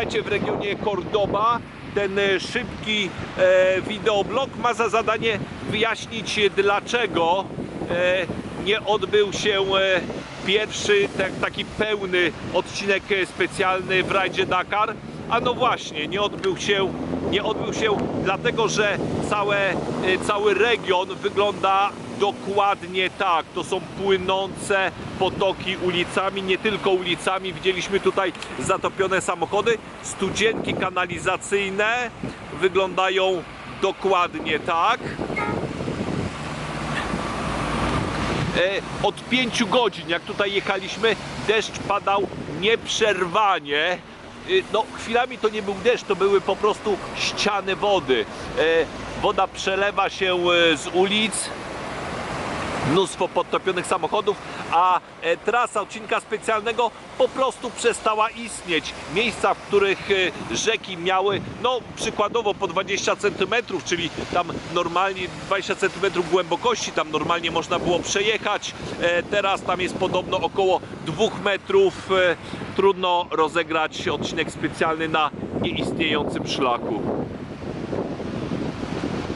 pamiętajcie w regionie Cordoba ten e, szybki e, wideoblog ma za zadanie wyjaśnić e, dlaczego e, nie odbył się e, pierwszy tak, taki pełny odcinek e, specjalny w rajdzie Dakar. A no właśnie, nie odbył się, nie odbył się dlatego, że całe, cały region wygląda dokładnie tak. To są płynące potoki ulicami, nie tylko ulicami. Widzieliśmy tutaj zatopione samochody. Studzienki kanalizacyjne wyglądają dokładnie tak. E, od pięciu godzin, jak tutaj jechaliśmy, deszcz padał nieprzerwanie. E, No, chwilami to nie był deszcz, to były po prostu ściany wody. E, Woda przelewa się z ulic, mnóstwo podtopionych samochodów, a e, trasa odcinka specjalnego po prostu przestała istnieć. Miejsca, w których e, rzeki miały, no przykładowo po 20 cm, czyli tam normalnie 20 cm głębokości, tam normalnie można było przejechać. E, teraz tam jest podobno około 2 metrów. Trudno rozegrać odcinek specjalny na nieistniejącym szlaku.